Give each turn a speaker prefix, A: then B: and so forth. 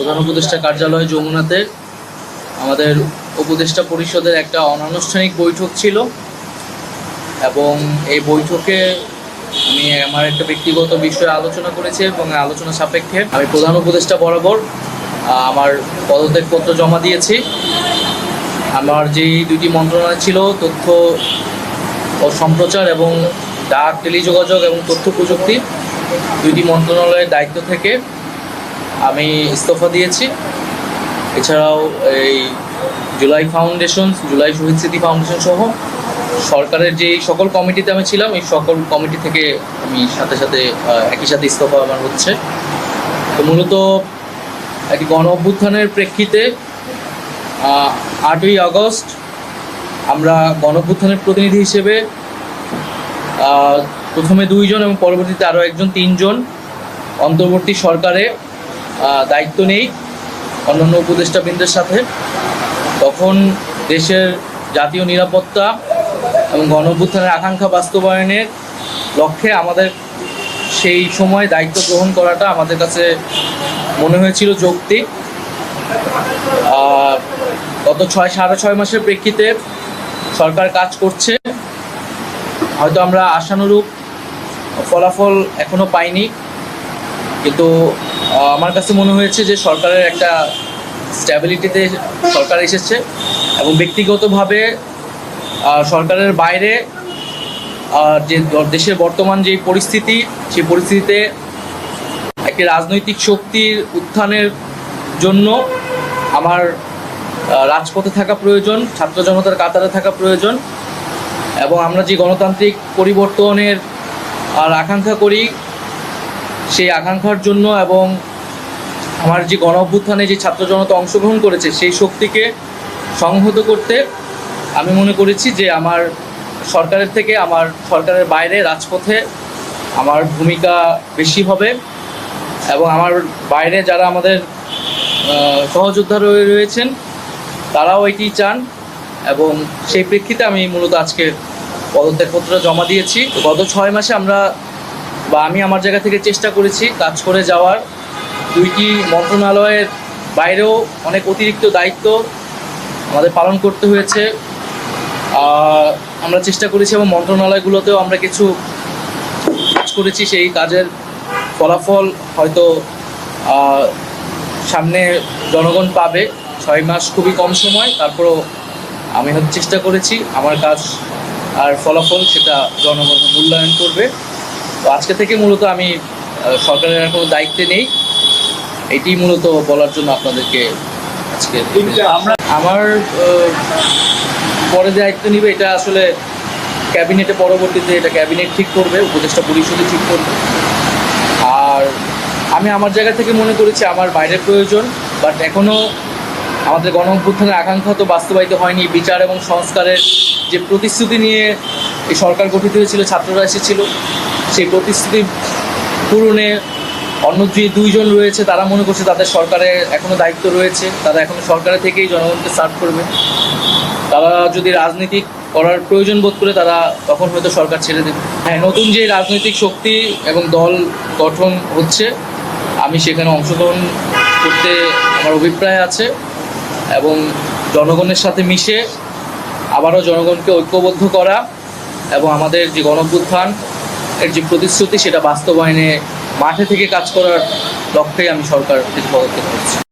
A: প্রধান উপদেষ্টা কার্যালয় যমুনাতে আমাদের উপদেষ্টা পরিষদের একটা অনানুষ্ঠানিক বৈঠক ছিল। এবং এই বৈঠকে আমি আমার একটা ব্যক্তিগত বিষয়ে আলোচনা করেছি এবং আলোচনা সাপেক্ষে আমি প্রধান উপদেষ্টা বরাবর আমার পদত্যাগপত্র জমা দিয়েছি। আমার যেই দুটি মন্ত্রণালয় ছিল, তথ্য ও সম্প্রচার এবং ডাক, টেলিযোগাযোগ এবং তথ্য প্রযুক্তি, দুইটি মন্ত্রণালয়ের দায়িত্ব থেকে আমি ইস্তফা দিয়েছি। এছাড়াও এই জুলাই ফাউন্ডেশন, জুলাই শহীদ স্মৃতি ফাউন্ডেশন সহ সরকারের যে সকল কমিটিতে আমি ছিলাম, এই সকল কমিটি থেকে আমি সাথে সাথে একই সাথে ইস্তফা আমার হচ্ছে। তো মূলত একটি গণ অভ্যুত্থানের প্রেক্ষিতে আটই আগস্ট আমরা গণ অভ্যুত্থানের প্রতিনিধি হিসেবে প্রথমে দুইজন এবং পরবর্তীতে আরও একজন, তিনজন অন্তর্বর্তী সরকারে দায়িত্ব নেই অন্যান্য উপদেষ্টাবৃন্দের সাথে। তখন দেশের জাতীয় নিরাপত্তা এবং গণভ্যুত্থানের আকাঙ্ক্ষা বাস্তবায়নের লক্ষ্যে আমাদের সেই সময় দায়িত্ব গ্রহণ করাটা আমাদের কাছে মনে হয়েছিল যৌক্তিক। গত ছয়, সাড়ে ছয় মাসের প্রেক্ষিতে সরকার কাজ করছে। হয়তো আমরা আশানুরূপ ফলাফল এখনও পাইনি। কিন্তু আমার কাছে মনে হয়েছে যে সরকারের একটা স্ট্যাবিলিটিতে সরকার এসেছে এবং ব্যক্তিগতভাবে সরকারের বাইরে যে দেশের বর্তমান যে পরিস্থিতি, সেই পরিস্থিতিতে একটি রাজনৈতিক শক্তির উত্থানের জন্য আমার রাজপথে থাকা প্রয়োজন, ছাত্র জনতার কাতারে থাকা প্রয়োজন এবং আমরা যে গণতান্ত্রিক পরিবর্তনের, আর আকাঙ্ক্ষা করি সেই আকাঙ্ক্ষার জন্য এবং আমার যে গণ অভ্যুত্থানে যে ছাত্র জনতা অংশগ্রহণ করেছে, সেই শক্তিকে সংহত করতে আমি মনে করেছি যে আমার সরকারের থেকে, আমার সরকারের বাইরে রাজপথে আমার ভূমিকা বেশি হবে এবং আমার বাইরে যারা আমাদের সহযোদ্ধা রয়ে রয়েছেন, তারাও এটি চান এবং সেই প্রেক্ষিতে আমি মূলত আজকে পদত্যাগপত্র জমা দিয়েছি। গত ছয় মাসে আমরা বা আমি আমার জায়গা থেকে চেষ্টা করেছি কাজ করে যাওয়ার। দুইটি মন্ত্রণালয়ের বাইরেও অনেক অতিরিক্ত দায়িত্ব আমাদের পালন করতে হয়েছে। আমরা চেষ্টা করেছি এবং মন্ত্রণালয়গুলোতেও আমরা কিছু কাজ করেছি, সেই কাজের ফলাফল হয়তো সামনে জনগণ পাবে। ছয় মাস খুবই কম সময়, তারপরও আমি চেষ্টা করেছি। আমার কাজ আর ফলাফল সেটা জনগণ মূল্যায়ন করবে। তো আজকে থেকে মূলত আমি সরকারের কোনো দায়িত্বে নেই। এটি মূলত বলার জন্য আপনাদেরকে আজকে আমরা আমার পরে দায়িত্ব নিবে এটা আসলে ক্যাবিনেটে পরবর্তীতে এটা ক্যাবিনেট ঠিক করবে উপদেষ্টা পরিষদে ঠিক করবে। আর আমি আমার জায়গা থেকে মনে করেছি আমার বাইরের প্রয়োজন বাট এখনও আমাদের গণ অভ্যুত্থানের আকাঙ্ক্ষা তো বাস্তবায়িত হয়নি। বিচার এবং সংস্কারের যে প্রতিশ্রুতি নিয়ে এই সরকার গঠিত হয়েছিল ছাত্ররা এসেছিল সেই প্রতিশ্রুতি পূরণে অন্য যে দুইজন রয়েছে, তারা মনে করছে তাদের সরকারে এখনও দায়িত্ব রয়েছে। তারা এখনও সরকারের থেকেই জনগণকে সার্ভ করবে। তারা যদি রাজনীতি করার প্রয়োজন বোধ করে, তারা তখন হয়তো সরকার ছেড়ে দেবে। হ্যাঁ নতুন যে রাজনৈতিক শক্তি এবং দল গঠন হচ্ছে, আমি সেখানে অংশগ্রহণ করতে আমার অভিপ্রায় আছে এবং জনগণের সাথে মিশে আবারও জনগণকে ঐক্যবদ্ধ করা এবং আমাদের যে গণভ্যুত্থান এর যে প্রতিশ্রুতি সেটা বাস্তবায়নে মাঠে থেকে কাজ করার লক্ষ্যেই আমি সরকার পদক্ষেপ করছি।